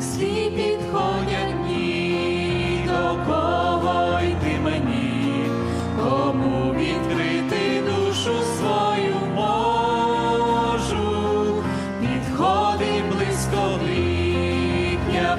злі підходять дні, до кого мені, кому відкрити душу свою можу, підходи близько липня.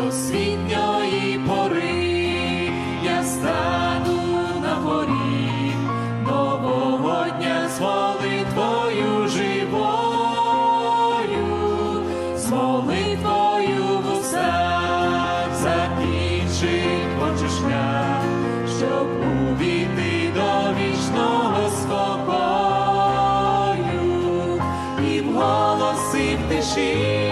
до світньої пори. Я стану на горі нового дня з молитвою живою, з молитвою в устах. Закінчить хоче шлях, щоб увійти до вічного спокою. І в голосі в тиші,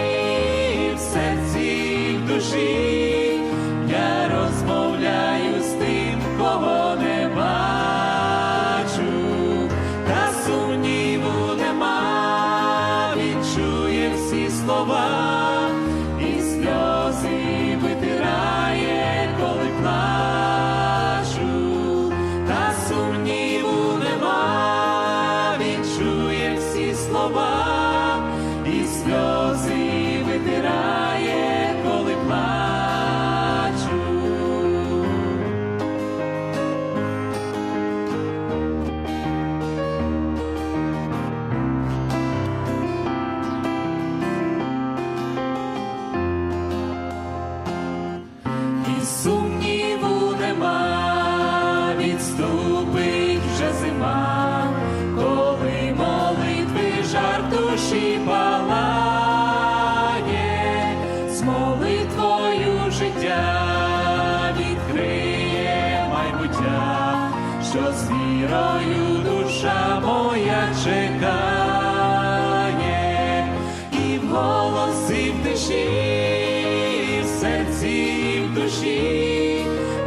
чує всі слова, і сльози витирає, коли плачу, та сумніву нема, він чує всі слова, і сльози сумніву нема, відступить вже зима, коли молитви жар душі палає, з молитвою життя відкриє майбуття, що з вірою душа моя чекає, і в голосі в тиші, в душі,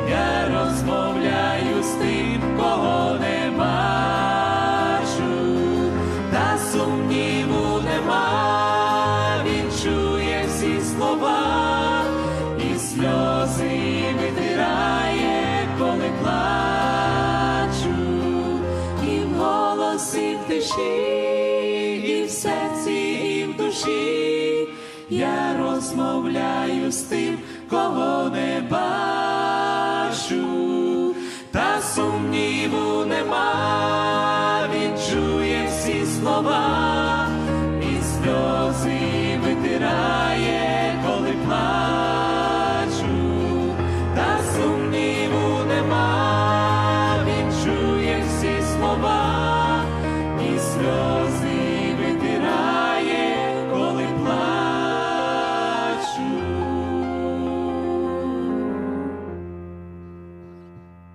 я розмовляю з тим, кого не бачу, та сумніву нема, він чує всі слова, і сльози витирає, коли плачу, і в голосі в тиші, і в серці, і в душі, я розмовляю з тим, кого не бачу, та сумніву.